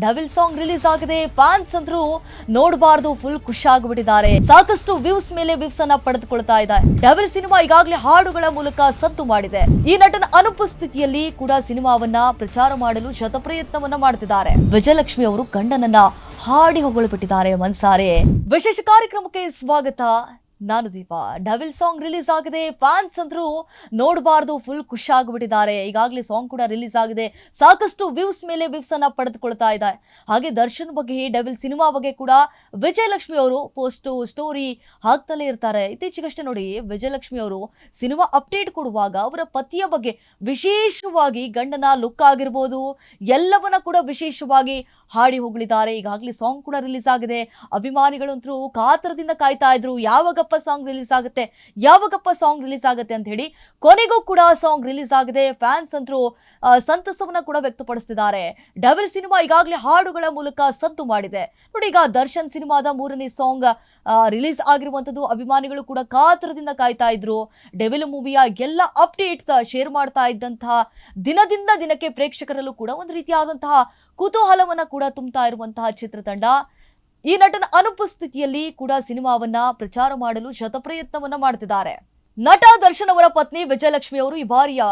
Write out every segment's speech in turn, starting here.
Devil song release ಆಗಿದೆ fans ಅಂದ್ರು ನೋಡಬಾರ್ದು ಫುಲ್ ಖುಷಿ ಆಗಿಬಿಟ್ಟಿದ್ದಾರೆ. ಸಾಕಷ್ಟು ವ್ಯೂಸ್ ಮೇಲೆ ವ್ಯೂಸ್ ಅನ್ನ ಪಡೆದುಕೊಳ್ತಾ ಇದೆ. ಡವಿಲ್ ಸಿನಿಮಾ ಈಗಾಗಲೇ ಹಾಡುಗಳ ಮೂಲಕ ಸದ್ದು ಮಾಡಿದೆ. ಈ ನಟನ ಅನುಪಸ್ಥಿತಿಯಲ್ಲಿ ಕೂಡ ಸಿನಿಮಾವನ್ನ ಪ್ರಚಾರ ಮಾಡಲು ಶತಪ್ರಯತ್ನವನ್ನ ಮಾಡ್ತಿದ್ದಾರೆ. ವಿಜಯಲಕ್ಷ್ಮಿ ಅವರು ಗಂಡನನ್ನ ಹಾಡಿ ಹೊಗಳಿಬಿಟ್ಟಿದ್ದಾರೆ ಮನ್ಸಾರೆ. ವಿಶೇಷ ಕಾರ್ಯಕ್ರಮಕ್ಕೆ ಸ್ವಾಗತ. ನಾನು ದೀಪ. ಡವಿಲ್ ಸಾಂಗ್ ರಿಲೀಸ್ ಆಗಿದೆ. ಫ್ಯಾನ್ಸ್ ಅಂದ್ರು ನೋಡಬಾರ್ದು. ಫುಲ್ ಖುಷಿ ಆಗಿಬಿಟ್ಟಿದ್ದಾರೆ ಈಗಾಗಲೇ ಸಾಂಗ್ ಕೂಡ ರಿಲೀಸ್ ಆಗಿದೆ. ಸಾಕಷ್ಟು ವ್ಯೂಸ್ ಮೇಲೆ ವ್ಯೂಸ್ ಅನ್ನ ಪಡೆದುಕೊಳ್ತಾ ಇದೆ. ಹಾಗೆ ದರ್ಶನ್ ಬಗ್ಗೆ ಡವಿಲ್ ಸಿನಿಮಾ ಬಗ್ಗೆ ಕೂಡ ವಿಜಯಲಕ್ಷ್ಮಿ ಅವರು ಪೋಸ್ಟ್ ಸ್ಟೋರಿ ಹಾಕ್ತಲೇ ಇರ್ತಾರೆ. ಇತ್ತೀಚೆಗಷ್ಟೇ ನೋಡಿ, ವಿಜಯಲಕ್ಷ್ಮಿ ಅವರು ಸಿನಿಮಾ ಅಪ್ಡೇಟ್ ಕೊಡುವಾಗ ಅವರ ಪತಿಯ ಬಗ್ಗೆ ವಿಶೇಷವಾಗಿ ಗಂಡನ ಲುಕ್ ಆಗಿರ್ಬೋದು, ಎಲ್ಲವನ್ನ ಕೂಡ ವಿಶೇಷವಾಗಿ ಹಾಡಿ ಹೊಗಳಿದ್ದಾರೆ. ಈಗಾಗಲೇ ಸಾಂಗ್ ಕೂಡ ರಿಲೀಸ್ ಆಗಿದೆ. ಅಭಿಮಾನಿಗಳಂತರೂ ಕಾತರದಿಂದ ಕಾಯ್ತಾ ಇದ್ರು. ಯಾವಾಗಪ್ಪ ಸಾಂಗ್ ರಿಲೀಸ್ ಆಗುತ್ತೆ? ಯಾವಾಗಪ್ಪ ಸಾಂಗ್ ರಿಲೀಸ್ ಆಗುತ್ತೆ ಅಂತ ಹೇಳಿ ಕೊನೆಗೂ ಕೂಡ ಸಾಂಗ್ ರಿಲೀಸ್ ಆಗಿದೆ. ಫ್ಯಾನ್ಸ್ ಅಂತರೂ ಸಂತಸವನ್ನ ಕೂಡ ವ್ಯಕ್ತಪಡಿಸ್ತಿದ್ದಾರೆ. ಡಬಲ್ ಸಿನಿಮಾ ಈಗಾಗಲೇ ಹಾಡುಗಳ ಮೂಲಕ ಸದ್ದು ಮಾಡಿದೆ. ನೋಡಿ, ಈಗ ದರ್ಶನ್ ಸಿನಿಮಾದ ಮೂರನೇ ಸಾಂಗ್ ರಿಲೀಸ್ ಆಗಿರುವಂತದ್ದು ಅಭಿಮಾನಿಗಳು ಕೂಡ ಕಾತರದಿಂದ ಕಾಯ್ತಾ ಇದ್ರು. ಡೆವಿಲ್ ಮೂವಿಯ ಎಲ್ಲ ಅಪ್ಡೇಟ್ಸ್ ಶೇರ್ ಮಾಡ್ತಾ ಇದ್ದಂತಹ ದಿನದಿಂದ ದಿನಕ್ಕೆ ಪ್ರೇಕ್ಷಕರಲ್ಲೂ ಕೂಡ ಒಂದು ರೀತಿಯಾದಂತಹ ಕುತೂಹಲವನ್ನ ಕೂಡ ತುಂಬುತ್ತಾ ಇರುವಂತಹ ಚಿತ್ರತಂಡ. ಈ ನಟನ ಅನುಪಸ್ಥಿತಿಯಲ್ಲಿ ಕೂಡ ಸಿನಿಮಾವನ್ನ ಪ್ರಚಾರ ಮಾಡಲು ಶತಪ್ರಯತ್ನವನ್ನ ಮಾಡ್ತಿದ್ದಾರೆ. ನಟ ದರ್ಶನ್ ಅವರ ಪತ್ನಿ ವಿಜಯಲಕ್ಷ್ಮಿ ಅವರು ಈ ಬಾರಿಯ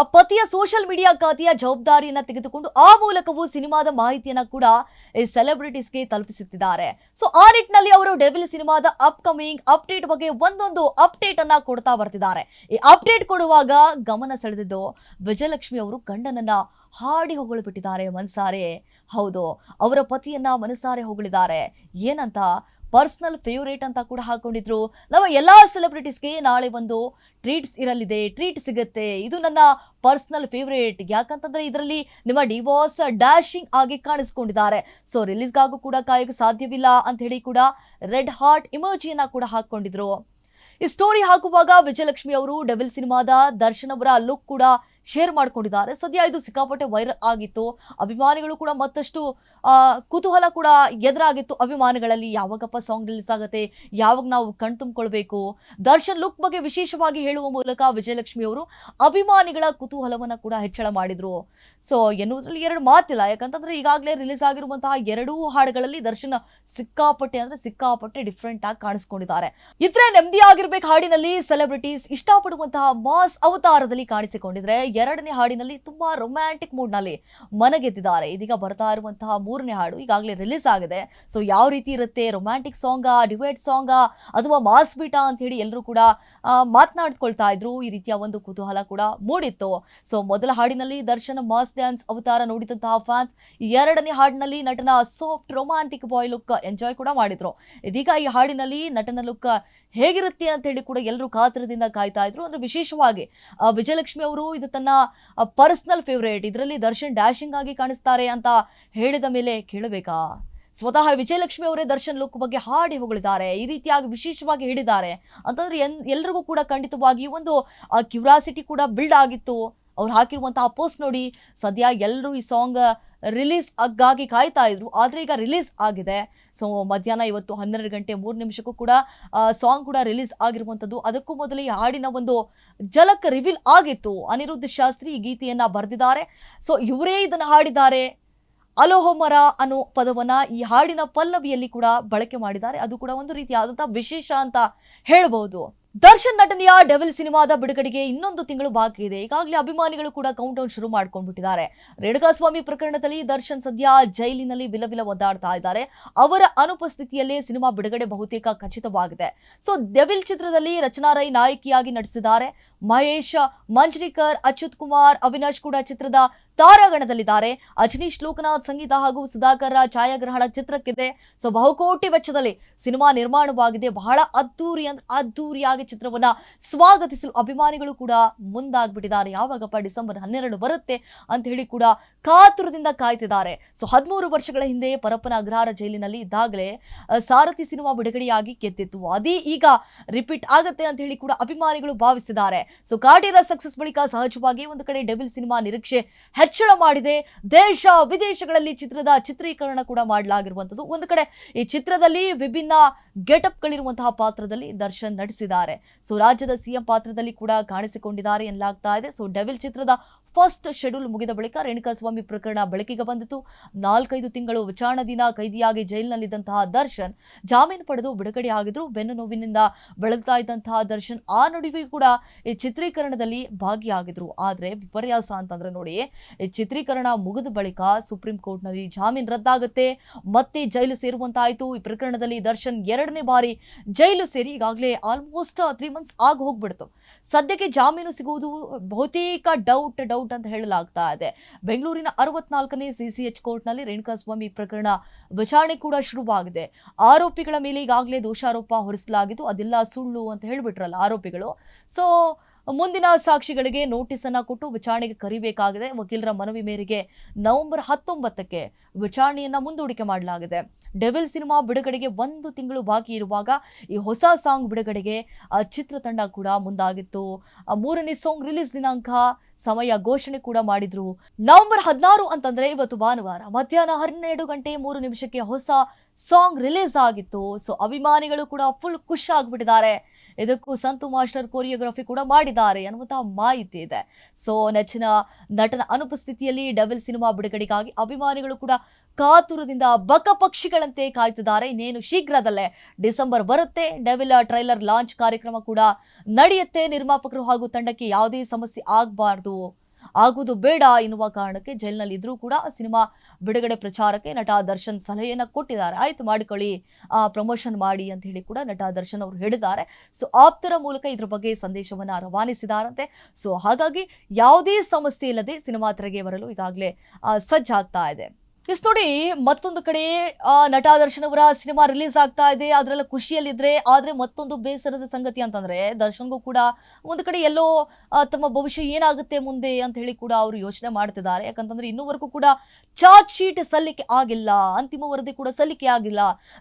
ಆ ಪತಿಯ ಸೋಷಿಯಲ್ ಮೀಡಿಯಾ ಖಾತೆಯ ಜವಾಬ್ದಾರಿಯನ್ನ ತೆಗೆದುಕೊಂಡು ಆ ಮೂಲಕವೂ ಸಿನಿಮಾದ ಮಾಹಿತಿಯನ್ನ ಕೂಡ ಈ ಸೆಲೆಬ್ರಿಟೀಸ್ಗೆ ತಲುಪಿಸುತ್ತಿದ್ದಾರೆ. ಸೊ ಆ ನಿಟ್ಟಿನಲ್ಲಿ ಅವರು ಡೆವಿಲ್ ಸಿನಿಮಾದ ಅಪ್ಕಮಿಂಗ್ ಅಪ್ಡೇಟ್ ಬಗ್ಗೆ ಒಂದೊಂದು ಅಪ್ಡೇಟ್ ಅನ್ನ ಕೊಡ್ತಾ ಬರ್ತಿದ್ದಾರೆ. ಈ ಅಪ್ಡೇಟ್ ಕೊಡುವಾಗ ಗಮನ ಸೆಳೆದಿದ್ದು ವಿಜಯಲಕ್ಷ್ಮಿ ಅವರು ಗಂಡನನ್ನ ಹಾಡಿ ಹೊಗಳಿಬಿಟ್ಟಿದ್ದಾರೆ ಮನಸಾರೆ. ಹೌದು, ಅವರ ಪತಿಯನ್ನ ಮನಸಾರೆ ಹೊಗಳಿದ್ದಾರೆ. ಏನಂತ ಪರ್ಸನಲ್ ಫೇವ್ರೇಟ್ ಅಂತ ಕೂಡ ಹಾಕೊಂಡಿದ್ರು. ನಮ್ಮ ಎಲ್ಲ ಸೆಲೆಬ್ರಿಟೀಸ್ಗೆ ನಾಳೆ ಒಂದು ಟ್ರೀಟ್ಸ್ ಇರಲಿದೆ. ಟ್ರೀಟ್ ಸಿಗುತ್ತೆ. ಇದು ನನ್ನ ಪರ್ಸನಲ್ ಫೇವ್ರೇಟ್. ಯಾಕಂತಂದ್ರೆ ಇದರಲ್ಲಿ ನಿಮ್ಮ ಡಿವೋರ್ಸ್ ಡ್ಯಾಶಿಂಗ್ ಆಗಿ ಕಾಣಿಸ್ಕೊಂಡಿದ್ದಾರೆ. ಸೊ ರಿಲೀಸ್ಗಾಗೂ ಕೂಡ ಕಾಯಕ್ಕೆ ಸಾಧ್ಯವಿಲ್ಲ ಅಂತ ಹೇಳಿ ಕೂಡ ರೆಡ್ ಹಾರ್ಟ್ ಇಮೋಜಿಯನ್ನ ಕೂಡ ಹಾಕೊಂಡಿದ್ರು ಈ ಸ್ಟೋರಿ ಹಾಕುವಾಗ ವಿಜಯಲಕ್ಷ್ಮಿ ಅವರು ಡೆವಿಲ್ ಸಿನಿಮಾದ ದರ್ಶನ್ ಅವರ ಲುಕ್ ಕೂಡ ಶೇರ್ ಮಾಡ್ಕೊಂಡಿದ್ದಾರೆ. ಸದ್ಯ ಇದು ಸಿಕ್ಕಾಪಟ್ಟೆ ವೈರಲ್ ಆಗಿತ್ತು. ಅಭಿಮಾನಿಗಳು ಕೂಡ ಮತ್ತಷ್ಟು ಕುತೂಹಲ ಕೂಡ ಎದುರಾಗಿತ್ತು ಅಭಿಮಾನಿಗಳಲ್ಲಿ. ಯಾವಾಗಪ್ಪ ಸಾಂಗ್ ರಿಲೀಸ್ ಆಗುತ್ತೆ? ಯಾವಾಗ ನಾವು ಕಣ್ ತುಂಬಿಕೊಳ್ಬೇಕು? ದರ್ಶನ್ ಲುಕ್ ಬಗ್ಗೆ ವಿಶೇಷವಾಗಿ ಹೇಳುವ ಮೂಲಕ ವಿಜಯಲಕ್ಷ್ಮಿ ಅವರು ಅಭಿಮಾನಿಗಳ ಕುತೂಹಲವನ್ನ ಕೂಡ ಹೆಚ್ಚಳ ಮಾಡಿದ್ರು. ಸೊ ಎನ್ನುವುದರಲ್ಲಿ ಎರಡು ಮಾತಿಲ್ಲ. ಯಾಕಂತಂದ್ರೆ ಈಗಾಗಲೇ ರಿಲೀಸ್ ಆಗಿರುವಂತಹ ಎರಡೂ ಹಾಡುಗಳಲ್ಲಿ ದರ್ಶನ್ ಸಿಕ್ಕಾಪಟ್ಟೆ ಅಂದ್ರೆ ಸಿಕ್ಕಾಪಟ್ಟೆ ಡಿಫ್ರೆಂಟ್ ಆಗಿ ಕಾಣಿಸ್ಕೊಂಡಿದ್ದಾರೆ. ಇದ್ರೆ ನೆಮ್ಮದಿಯಾಗಿರ್ಬೇಕು ಹಾಡಿನಲ್ಲಿ ಸೆಲೆಬ್ರಿಟೀಸ್ ಇಷ್ಟಪಡುವಂತಹ ಮಾಸ್ ಅವತಾರದಲ್ಲಿ ಕಾಣಿಸಿಕೊಂಡಿದ್ರೆ ಎರಡನೇ ಹಾಡಿನಲ್ಲಿ ತುಂಬಾ ರೊಮ್ಯಾಂಟಿಕ್ ಮೂಡ್ನಲ್ಲಿ ಮನಗೆದ್ದಿದ್ದಾರೆ. ಇದೀಗ ಬರ್ತಾ ಇರುವಂತಹ ಮೂರನೇ ಹಾಡು ಈಗಾಗಲೇ ರಿಲೀಸ್ ಆಗಿದೆ. ಸೊ ಯಾವ ರೀತಿ ಇರುತ್ತೆ ರೊಮ್ಯಾಂಟಿಕ್ ಸಾಂಗಾ ಡಿವೇಟ್ ಸಾಂಗಾ ಅಥವಾ ಮಾಸ್ ಬೀಟಾ ಅಂತ ಹೇಳಿ ಎಲ್ಲರೂ ಕೂಡ ಮಾತನಾಡ್ಕೊಳ್ತಾ ಇದ್ರು. ಈ ರೀತಿಯ ಒಂದು ಕುತೂಹಲ ಕೂಡ ಮೂಡಿತ್ತು. ಸೊ ಮೊದಲ ಹಾಡಿನಲ್ಲಿ ದರ್ಶನ್, ಮಾಸ್ ಡ್ಯಾನ್ಸ್ ಅವತಾರ ನೋಡಿದಂತಹ ಫ್ಯಾನ್ಸ್ ಎರಡನೇ ಹಾಡಿನಲ್ಲಿ ನಟನ soft romantic boy look enjoy ಕೂಡ ಮಾಡಿದ್ರು. ಇದೀಗ ಈ ಹಾಡಿನಲ್ಲಿ ನಟನ ಲುಕ್ ಹೇಗಿರುತ್ತೆ ಅಂತ ಹೇಳಿ ಕೂಡ ಎಲ್ಲರೂ ಕಾತರದಿಂದ ಕಾಯ್ತಾ ಇದ್ರು. ಅಂದ್ರೆ ವಿಶೇಷವಾಗಿ ವಿಜಯಲಕ್ಷ್ಮಿ ಅವರು ಇದು ಪರ್ಸನಲ್ ಫೇವ್ರೇಟ್ ಇದರಲ್ಲಿ ದರ್ಶನ್ ಡ್ಯಾಶಿಂಗ್ ಆಗಿ ಕಾಣಿಸ್ತಾರೆ ಅಂತ ಹೇಳಿದ ಮೇಲೆ ಕೇಳಬೇಕಾ? ಸ್ವತಃ ವಿಜಯಲಕ್ಷ್ಮಿ ಅವರೇ ದರ್ಶನ್ ಲುಕ್ ಬಗ್ಗೆ ಹಾಡಿ ಹೊಗಳಿದ್ದಾರೆ, ಈ ರೀತಿಯಾಗಿ ವಿಶೇಷವಾಗಿ ಹೇಳಿದ್ದಾರೆ. ಅಂತಂದ್ರೆ ಎನ್, ಎಲ್ರಿಗೂ ಕೂಡ ಖಂಡಿತವಾಗಿ ಒಂದು ಕ್ಯೂರಾಸಿಟಿ ಕೂಡ ಬಿಲ್ಡ್ ಆಗಿತ್ತು. ಅವ್ರು ಹಾಕಿರುವಂತಹ ಪೋಸ್ಟ್ ನೋಡಿ, ಸದ್ಯ ಎಲ್ಲರೂ ಈ ಸಾಂಗ್ ರಿಲೀಸ್ ಆಗಾಗಿ ಕಾಯ್ತಾ ಇದ್ರು, ಆದರೆ ಈಗ ರಿಲೀಸ್ ಆಗಿದೆ. ಸೊ ಮಧ್ಯಾಹ್ನ ಇವತ್ತು ಹನ್ನೆರಡು ಗಂಟೆ ಮೂರು ನಿಮಿಷಕ್ಕೂ ಕೂಡ ಸಾಂಗ್ ಕೂಡ ರಿಲೀಸ್ ಆಗಿರುವಂಥದ್ದು ಅದಕ್ಕೂ ಮೊದಲೇ ಈ ಹಾಡಿನ ಒಂದು ಜಲಕ್ ರಿವೀಲ್ ಆಗಿತ್ತು. ಅನಿರುದ್ಧ ಶಾಸ್ತ್ರಿ ಈ ಗೀತೆಯನ್ನು ಬರೆದಿದ್ದಾರೆ. ಸೊ ಇವರೇ ಇದನ್ನು ಹಾಡಿದ್ದಾರೆ. ಅಲೋಹಮರ ಅನ್ನೋ ಪದವನ್ನ ಈ ಹಾಡಿನ ಪಲ್ಲವಿಯಲ್ಲಿ ಕೂಡ ಬಳಕೆ ಮಾಡಿದ್ದಾರೆ. ಅದು ಕೂಡ ಒಂದು ರೀತಿಯಾದಂತಹ ವಿಶೇಷ ಅಂತ ಹೇಳಬಹುದು ದರ್ಶನ್ ನಟನೆಯ ಡೆವಿಲ್ ಸಿನಿಮಾದ ಬಿಡುಗಡೆಗೆ ಇನ್ನೊಂದು ತಿಂಗಳು ಬಾಕಿ ಇದೆ. ಈಗಾಗಲೇ ಅಭಿಮಾನಿಗಳು ಕೂಡ ಕೌಂಟ್ ಡೌನ್ ಶುರು ಮಾಡ್ಕೊಂಡ್ಬಿಟ್ಟಿದ್ದಾರೆ. ರೇಣುಕಾಸ್ವಾಮಿ ಪ್ರಕರಣದಲ್ಲಿ ದರ್ಶನ್ ಸದ್ಯ ಜೈಲಿನಲ್ಲಿ ವಿಲವಿಲ ಒದ್ದಾಡ್ತಾ ಇದ್ದಾರೆ. ಅವರ ಅನುಪಸ್ಥಿತಿಯಲ್ಲೇ ಸಿನಿಮಾ ಬಿಡುಗಡೆ ಬಹುತೇಕ ಖಚಿತವಾಗಿದೆ. ಸೊ ಡೆವಿಲ್ ಚಿತ್ರದಲ್ಲಿ ರಚನಾ ರೈ ನಾಯಕಿಯಾಗಿ ನಟಿಸಿದ್ದಾರೆ. ಮಹೇಶ್, ಮಂಜ್ರಿಕರ್, ಅಚ್ಯುತ್ ಕುಮಾರ್, ಅವಿನಾಶ್ ಕೂಡ ಚಿತ್ರದ ತಾರಾಗಣದಲ್ಲಿದ್ದಾರೆ. ಅಜನೀಶ್ ಲೋಕನಾಥ್ ಸಂಗೀತ ಹಾಗೂ ಸುಧಾಕರ್ ಛಾಯಾಗ್ರಹಣ ಚಿತ್ರಕ್ಕಿದೆ. ಸೊ, ಬಹುಕೋಟಿ ವೆಚ್ಚದಲ್ಲಿ ಸಿನಿಮಾ ನಿರ್ಮಾಣವಾಗಿದೆ. ಬಹಳ ಅದ್ದೂರಿ ಅದ್ದೂರಿಯಾಗಿ ಚಿತ್ರವನ್ನ ಸ್ವಾಗತಿಸಲು ಅಭಿಮಾನಿಗಳು ಕೂಡ ಮುಂದಾಗ್ಬಿಟ್ಟಿದ್ದಾರೆ. ಯಾವಾಗಪ್ಪ ಡಿಸೆಂಬರ್ ಹನ್ನೆರಡು ಬರುತ್ತೆ ಅಂತ ಹೇಳಿ ಕೂಡ ಕಾತುರದಿಂದ ಕಾಯ್ತಿದ್ದಾರೆ. ಸೊ, ಹದಿಮೂರು ವರ್ಷಗಳ ಹಿಂದೆ ಪರಪ್ಪನ ಅಗ್ರಹಾರ ಜೈಲಿನಲ್ಲಿ ಇದ್ದಾಗಲೇ ಸಾರಥಿ ಸಿನಿಮಾ ಬಿಡುಗಡೆಯಾಗಿ ಗೆದ್ದಿತ್ತು. ಅದೇ ಈಗ ರಿಪೀಟ್ ಆಗುತ್ತೆ ಅಂತ ಹೇಳಿ ಕೂಡ ಅಭಿಮಾನಿಗಳು ಭಾವಿಸಿದ್ದಾರೆ. ಸೊ, ಕಾಟೇರ ಸಕ್ಸಸ್ ಬಳಿಕ ಸಹಜವಾಗಿ ಒಂದು ಕಡೆ ಡೆವಿಲ್ ಸಿನಿಮಾ ನಿರೀಕ್ಷೆ ಹೆಚ್ಚಳ ಮಾಡಿದೆ. ದೇಶ ವಿದೇಶಗಳಲ್ಲಿ ಚಿತ್ರದ ಚಿತ್ರೀಕರಣ ಕೂಡ ಮಾಡಲಾಗಿರುವಂಥದ್ದು. ಒಂದು ಕಡೆ ಈ ಚಿತ್ರದಲ್ಲಿ ವಿಭಿನ್ನ ಗೆಟಪ್ಗಳಿರುವಂತಹ ಪಾತ್ರದಲ್ಲಿ ದರ್ಶನ್ ನಟಿಸಿದ್ದಾರೆ. ಸೊ, ರಾಜ್ಯದ ಸಿಎಂ ಪಾತ್ರದಲ್ಲಿ ಕೂಡ ಕಾಣಿಸಿಕೊಂಡಿದ್ದಾರೆ ಎನ್ನಲಾಗ್ತಾ ಇದೆ. ಸೊ, ಡೆವಿಲ್ ಚಿತ್ರದ ಫಸ್ಟ್ ಶೆಡ್ಯೂಲ್ ಮುಗಿದ ಬಳಿಕ ರೇಣುಕಾಸ್ವಾಮಿ ಪ್ರಕರಣ ಬೆಳಕಿಗೆ ಬಂದಿತು ನಾಲ್ಕೈದು ತಿಂಗಳು ವಿಚಾರಣಾ ದಿನ ಕೈದಿಯಾಗಿ ಜೈಲಿನಲ್ಲಿದ್ದಂತಹ ದರ್ಶನ್ ಜಾಮೀನು ಪಡೆದು ಬಿಡುಗಡೆ ಆಗಿದ್ರು. ಬೆನ್ನು ನೋವಿನಿಂದ ಬೆಳಗ್ತಾ ಇದ್ದಂತಹ ದರ್ಶನ್ ಆ ನಡುವೆ ಕೂಡ ಈ ಚಿತ್ರೀಕರಣದಲ್ಲಿ ಭಾಗಿಯಾಗಿದ್ರು. ಆದ್ರೆ ವಿಪರ್ಯಾಸ ಅಂತಂದ್ರೆ ನೋಡಿ, ಈ ಚಿತ್ರೀಕರಣ ಮುಗಿದ ಬಳಿಕ ಸುಪ್ರೀಂ ಕೋರ್ಟ್ನಲ್ಲಿ ಜಾಮೀನು ರದ್ದಾಗುತ್ತೆ. ಮತ್ತೆ ಜೈಲು ಸೇರುವಂತಾಯಿತು. ಈ ಪ್ರಕರಣದಲ್ಲಿ ದರ್ಶನ್ ಎರಡನೇ ಬಾರಿ ಜೈಲು ಸೇರಿ ಈಗಾಗಲೇ ಆಲ್ಮೋಸ್ಟ್ ತ್ರೀ ಮಂತ್ಸ್ ಆಗಿ ಹೋಗ್ಬಿಡ್ತು. ಸದ್ಯಕ್ಕೆ ಜಾಮೀನು ಸಿಗುವುದು ಬಹುತೇಕ ಡೌಟ್ ಡೌಟ್ ಅಂತ ಹೇಳಲಾಗ್ತಾ ಇದೆ. ಬೆಂಗಳೂರಿನ ಅರವತ್ನಾಲ್ಕನೇ ಸಿಸಿಎಚ್ ಕೋರ್ಟ್ನಲ್ಲಿ ರೇಣುಕಾಸ್ವಾಮಿ ಪ್ರಕರಣ ವಿಚಾರಣೆ ಕೂಡ ಶುರುವಾಗಿದೆ. ಆರೋಪಿಗಳ ಮೇಲೆ ಈಗಾಗಲೇ ದೋಷಾರೋಪ ಹೊರಿಸಲಾಗಿದ್ದು, ಅದೆಲ್ಲ ಸುಳ್ಳು ಅಂತ ಹೇಳಿಬಿಟ್ರಲ್ಲ ಆರೋಪಿಗಳು. ಸೊ ಮುಂದಿನ ಸಾಕ್ಷಿಗಳಿಗೆ ನೋಟಿಸ್ ಅನ್ನ ಕೊಟ್ಟು ವಿಚಾರಣೆಗೆ ಕರಿಬೇಕಾಗಿದೆ. ವಕೀಲರ ಮನವಿ ಮೇರೆಗೆ ನವೆಂಬರ್ ಹತ್ತೊಂಬತ್ತಕ್ಕೆ ವಿಚಾರಣೆಯನ್ನ ಮುಂದೂಡಿಕೆ ಮಾಡಲಾಗಿದೆ. ಡೆವಿಲ್ ಸಿನಿಮಾ ಬಿಡುಗಡೆಗೆ ಒಂದು ತಿಂಗಳು ಬಾಕಿ ಇರುವಾಗ ಈ ಹೊಸ ಸಾಂಗ್ ಬಿಡುಗಡೆಗೆ ಚಿತ್ರತಂಡ ಕೂಡ ಮುಂದಾಗಿತ್ತು. ಮೂರನೇ ಸಾಂಗ್ ರಿಲೀಸ್ ದಿನಾಂಕ ಸಮಯ ಘೋಷಣೆ ಕೂಡ ಮಾಡಿದ್ರು. ನವೆಂಬರ್ ಹದಿನಾರು ಅಂತಂದ್ರೆ ಇವತ್ತು ಭಾನುವಾರ. ಮಧ್ಯಾಹ್ನ ಹನ್ನೆರಡು ಗಂಟೆ ಮೂರು ನಿಮಿಷಕ್ಕೆ ಹೊಸ ಸಾಂಗ್ ರಿಲೀಸ್ ಆಗಿತ್ತು. ಸೊ, ಅಭಿಮಾನಿಗಳು ಕೂಡ ಫುಲ್ ಖುಷಿ ಆಗಿಬಿಟ್ಟಿದ್ದಾರೆ. ಇದಕ್ಕೂ ಸಂತು ಮಾಸ್ಟರ್ ಕೊರಿಯೋಗ್ರಫಿ ಕೂಡ ಮಾಡಿದ್ದಾರೆ ಅನ್ನುವಂತಹ ಮಾಹಿತಿ ಇದೆ. ಸೊ, ನೆಚ್ಚಿನ ನಟನ ಅನುಪಸ್ಥಿತಿಯಲ್ಲಿ ಡಬಲ್ ಸಿನಿಮಾ ಬಿಡುಗಡೆಗಾಗಿ ಅಭಿಮಾನಿಗಳು ಕೂಡ ಕಾತುರದಿಂದ ಬಕ ಪಕ್ಷಿಗಳಂತೆ ಕಾಯ್ತಿದ್ದಾರೆ. ಇನ್ನೇನು ಶೀಘ್ರದಲ್ಲೇ ಡಿಸೆಂಬರ್ ಬರುತ್ತೆ. ಡೆವಿಲ್ ಟ್ರೈಲರ್ ಲಾಂಚ್ ಕಾರ್ಯಕ್ರಮ ಕೂಡ ನಡೆಯುತ್ತೆ. ನಿರ್ಮಾಪಕರು ಹಾಗೂ ತಂಡಕ್ಕೆ ಯಾವುದೇ ಸಮಸ್ಯೆ ಆಗಬಾರ್ದು. ಆಗುವುದು ಬೇಡ ಎನ್ನುವ ಕಾರಣಕ್ಕೆ ಜೈಲಿನಲ್ಲಿ ಇದ್ರೂ ಕೂಡ ಸಿನಿಮಾ ಬಿಡುಗಡೆ ಪ್ರಚಾರಕ್ಕೆ ನಟ ದರ್ಶನ್ ಸಲಹೆಯನ್ನ ಕೊಟ್ಟಿದ್ದಾರೆ. ಆಯ್ತು, ಮಾಡಿಕೊಳ್ಳಿ. ಪ್ರಮೋಷನ್ ಮಾಡಿ ಅಂತ ಹೇಳಿ ಕೂಡ ನಟ ದರ್ಶನ್ ಅವರು ಹೇಳಿದ್ದಾರೆ. ಸೊ, ಆಪ್ತರ ಮೂಲಕ ಇದ್ರ ಬಗ್ಗೆ ಸಂದೇಶವನ್ನ ರವಾನಿಸಿದಾರಂತೆ. ಸೊ, ಹಾಗಾಗಿ ಯಾವುದೇ ಸಮಸ್ಯೆ ಇಲ್ಲದೆ ಸಿನಿಮಾ ತೆರೆಗೆ ಬರಲು ಈಗಾಗಲೇ ಸಜ್ಜಾಗ್ತಾ ಇದೆ. ಎಸ್ ನೋಡಿ, ಮತ್ತೊಂದು ಕಡೆ ನಟ ದರ್ಶನ್ ಅವರ ಸಿನಿಮಾ ರಿಲೀಸ್ ಆಗ್ತಾ ಇದೆ. ಅದರೆಲ್ಲ ಖುಷಿಯಲ್ಲಿದ್ರೆ, ಆದ್ರೆ ಮತ್ತೊಂದು ಬೇಸರದ ಸಂಗತಿ ಅಂತಂದ್ರೆ, ದರ್ಶನ್ಗೂ ಕೂಡ ಒಂದು ಕಡೆ ಎಲ್ಲೋ ತಮ್ಮ ಭವಿಷ್ಯ ಏನಾಗುತ್ತೆ ಮುಂದೆ ಅಂತ ಹೇಳಿ ಕೂಡ ಅವರು ಯೋಚನೆ ಮಾಡ್ತಿದ್ದಾರೆ. ಯಾಕಂತಂದ್ರೆ ಇನ್ನೂವರೆಗೂ ಕೂಡ ಚಾರ್ಜ್ ಶೀಟ್ ಸಲ್ಲಿಕೆ ಆಗಿಲ್ಲ, ಅಂತಿಮ ವರದಿ ಕೂಡ ಸಲ್ಲಿಕೆ ಆಗಿಲ್ಲ.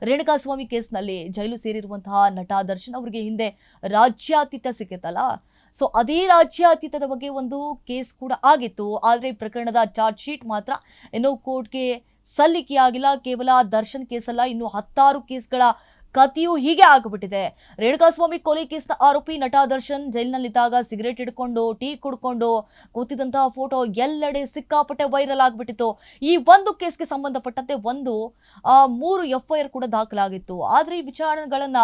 ರೇಣುಕಾಸ್ವಾಮಿ ಕೇಸ್ನಲ್ಲಿ ಜೈಲು ಸೇರಿರುವಂತಹ ನಟ ದರ್ಶನ್ ಅವರಿಗೆ ಹಿಂದೆ ರಾಜ್ಯಾತೀತ ಸಿಕ್ಕಿತ್ತಲ್ಲ. ಸೊ ಅದೇ ರಾಜ್ಯಾತೀತದ ಬಗ್ಗೆ ಒಂದು ಕೇಸ್ ಕೂಡ ಆಗಿತ್ತು. ಆದರೆ ಪ್ರಕರಣದ ಚಾರ್ಜ್ ಶೀಟ್ ಮಾತ್ರ ಇನ್ನೂ ಕೋರ್ಟ್ಗೆ ಸಲ್ಲಿಕೆಯಾಗಿಲ್ಲ. ಕೇವಲ ದರ್ಶನ್ ಕೇಸಲ್ಲ, ಇನ್ನು ಹತ್ತಾರು ಕೇಸ್ಗಳ ಕಥೆಯು ಹೀಗೆ ಆಗಿಬಿಟ್ಟಿದೆ. ರೇಣುಕಾಸ್ವಾಮಿ ಕೊಲೆ ಕೇಸ್ನ ಆರೋಪಿ ನಟ ದರ್ಶನ್ ಜೈಲಿನಲ್ಲಿದ್ದಾಗ ಸಿಗರೇಟ್ ಹಿಡ್ಕೊಂಡು, ಟೀ ಕುಡ್ಕೊಂಡು ಕೂತಿದ್ದಂತಹ ಫೋಟೋ ಎಲ್ಲೆಡೆ ಸಿಕ್ಕಾಪಟ್ಟೆ ವೈರಲ್ ಆಗಿಬಿಟ್ಟಿತ್ತು. ಈ ಒಂದು ಕೇಸ್ಗೆ ಸಂಬಂಧಪಟ್ಟಂತೆ ಒಂದು ಮೂರು ಎಫ್ ಐ ಆರ್ ಕೂಡ ದಾಖಲಾಗಿತ್ತು. ಆದ್ರೆ ಈ ವಿಚಾರಣೆಗಳನ್ನ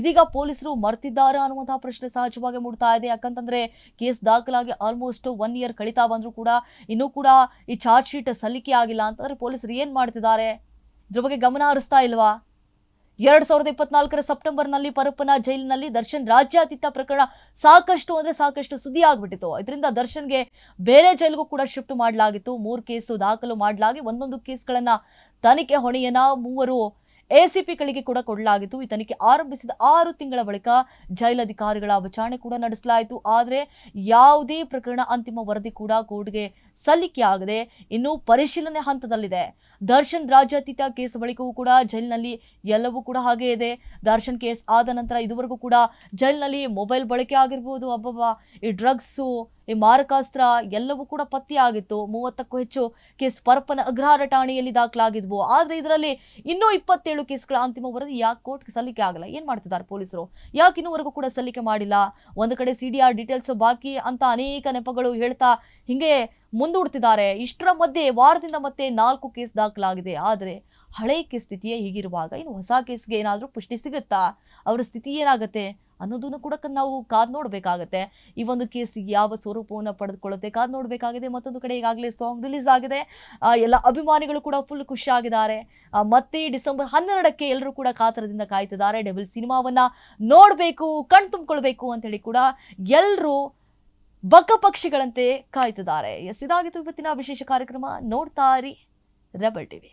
ಇದೀಗ ಪೊಲೀಸರು ಮರ್ತಿದ್ದಾರೆ ಅನ್ನುವಂತಹ ಪ್ರಶ್ನೆ ಸಹಜವಾಗಿ ಮೂಡ್ತಾ ಇದೆ. ಯಾಕಂತಂದ್ರೆ ಕೇಸ್ ದಾಖಲಾಗಿ ಆಲ್ಮೋಸ್ಟ್ ಒನ್ ಇಯರ್ ಕಳೀತಾ ಬಂದರೂ ಕೂಡ ಇನ್ನೂ ಕೂಡ ಈ ಚಾರ್ಜ್ ಶೀಟ್ ಸಲ್ಲಿಕೆ ಆಗಿಲ್ಲ. ಅಂತಂದ್ರೆ ಪೊಲೀಸರು ಏನ್ ಮಾಡ್ತಿದ್ದಾರೆ? ಇದ್ರ ಬಗ್ಗೆ ಗಮನ ಹರಿಸ್ತಾ ಇಲ್ವಾ? ಎರಡ್ ಸಾವಿರದ ಇಪ್ಪತ್ನಾಲ್ಕರ ಸೆಪ್ಟೆಂಬರ್ನಲ್ಲಿ ಪರಪ್ಪನ ಜೈಲಿನಲ್ಲಿ ದರ್ಶನ್ ರಾಜ್ಯಾತೀತ ಪ್ರಕರಣ ಸಾಕಷ್ಟು ಅಂದ್ರೆ ಸಾಕಷ್ಟು ಸುದ್ದಿ ಆಗ್ಬಿಟ್ಟಿತ್ತು. ಇದರಿಂದ ದರ್ಶನ್ಗೆ ಬೇರೆ ಜೈಲಿಗೂ ಕೂಡ ಶಿಫ್ಟ್ ಮಾಡಲಾಗಿತ್ತು. ಮೂರು ಕೇಸು ದಾಖಲು ಮಾಡಲಾಗಿ ಒಂದೊಂದು ಕೇಸ್ಗಳನ್ನ ತನಿಖೆ ಹೊಣೆಯನ್ನ ಮೂವರು ಎಸಿಪಿಗಳಿಗೆ ಕೂಡ ಕೊಡಲಾಗಿತ್ತು. ಈ ತನಿಖೆ ಆರಂಭಿಸಿದ ಆರು ತಿಂಗಳ ಬಳಿಕ ಜೈಲಧಿಕಾರಿಗಳ ವಿಚಾರಣೆ ಕೂಡ ನಡೆಸಲಾಯಿತು. ಆದರೆ ಯಾವುದೇ ಪ್ರಕರಣ ಅಂತಿಮ ವರದಿ ಕೂಡ ಕೋರ್ಟ್ಗೆ ಸಲ್ಲಿಕೆಯಾಗದೆ ಇನ್ನು ಪರಿಶೀಲನೆ ಹಂತದಲ್ಲಿದೆ. ದರ್ಶನ್ ರಾಜ್ಯಾತೀತ ಕೇಸ್ ಬಳಿಕವೂ ಕೂಡ ಜೈಲಿನಲ್ಲಿ ಎಲ್ಲವೂ ಕೂಡ ಹಾಗೆ ಇದೆ. ದರ್ಶನ್ ಕೇಸ್ ಆದ ನಂತರ ಇದುವರೆಗೂ ಕೂಡ ಜೈಲಿನಲ್ಲಿ ಮೊಬೈಲ್ ಬಳಕೆ ಆಗಿರ್ಬೋದು, ಅಬ್ಬಬ್ಬ, ಈ ಡ್ರಗ್ಸು, ಈ ಮಾರಕಾಸ್ತ್ರ ಎಲ್ಲವೂ ಕೂಡ ಪತ್ತೆಯಾಗಿತ್ತು. ಮೂವತ್ತಕ್ಕೂ ಹೆಚ್ಚು ಕೇಸ್ ಪರಪ್ಪನ ಅಗ್ರಹಾರ ಠಾಣೆಯಲ್ಲಿ ದಾಖಲಾಗಿದ್ವು. ಆದರೆ ಇದರಲ್ಲಿ ಇನ್ನೂ ಇಪ್ಪತ್ತೇಳು ಕೇಸ್ಗಳ ಅಂತಿಮ ವರದಿ ಯಾಕೆ ಕೋರ್ಟ್ಗೆ ಸಲ್ಲಿಕೆ ಆಗಲ್ಲ? ಏನ್ ಮಾಡ್ತಿದ್ದಾರೆ ಪೊಲೀಸರು? ಯಾಕೆ ಇನ್ನೂವರೆಗೂ ಕೂಡ ಸಲ್ಲಿಕೆ ಮಾಡಿಲ್ಲ? ಒಂದು ಕಡೆ ಸಿ ಡಿ ಆರ್ ಡೀಟೇಲ್ಸ್ ಬಾಕಿ ಅಂತ ಅನೇಕ ನೆಪಗಳು ಹೇಳ್ತಾ ಹಿಂಗೆ ಮುಂದೂಡ್ತಿದ್ದಾರೆ. ಇಷ್ಟರ ಮಧ್ಯೆ ವಾರದಿಂದ ಮತ್ತೆ ನಾಲ್ಕು ಕೇಸ್ ದಾಖಲಾಗಿದೆ. ಆದರೆ ಹಳೆ ಕೇಸ್ ಸ್ಥಿತಿಯೇ ಹೀಗಿರುವಾಗ ಇನ್ನು ಹೊಸ ಕೇಸ್ಗೆ ಏನಾದರೂ ಪುಷ್ಟಿ ಸಿಗುತ್ತಾ? ಅವರ ಸ್ಥಿತಿ ಏನಾಗುತ್ತೆ? ಅನ್ನೋದನ್ನು ಕೂಡ ನಾವು ಕಾದ್ ನೋಡಬೇಕಾಗತ್ತೆ. ಈ ಒಂದು ಕೇಸ್ ಯಾವ ಸ್ವರೂಪವನ್ನು ಪಡೆದುಕೊಳ್ಳುತ್ತೆ ಕಾದ್ ನೋಡಬೇಕಾಗಿದೆ. ಮತ್ತೊಂದು ಕಡೆ ಈಗಾಗಲೇ ಸಾಂಗ್ ರಿಲೀಸ್ ಆಗಿದೆ. ಎಲ್ಲ ಅಭಿಮಾನಿಗಳು ಕೂಡ ಫುಲ್ ಖುಷಿಯಾಗಿದ್ದಾರೆ ಮತ್ತೆ ಡಿಸೆಂಬರ್ ಹನ್ನೆರಡಕ್ಕೆ ಎಲ್ಲರೂ ಕೂಡ ಕಾತರದಿಂದ ಕಾಯ್ತಿದ್ದಾರೆ. ಡೆವಿಲ್ ಸಿನಿಮಾವನ್ನ ನೋಡಬೇಕು, ಕಣ್ ತುಂಬಿಕೊಳ್ಬೇಕು ಅಂತೇಳಿ ಕೂಡ ಎಲ್ಲರೂ ಬಕ ಪಕ್ಷಿಗಳಂತೆ ಕಾಯ್ತಿದ್ದಾರೆ. ಎಸ್, ಇದಾಗಿತ್ತು ಇವತ್ತಿನ ವಿಶೇಷ ಕಾರ್ಯಕ್ರಮ. ನೋಡ್ತಾ ಇರಿ. Rebel TV